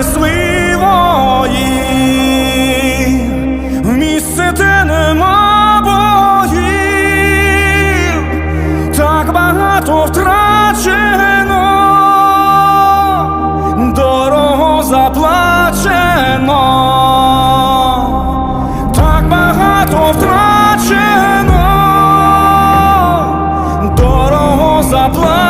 несли вої, в місце, де нема богів, так багато втрачено, дорого заплачено, втрачено, дорого заплачено.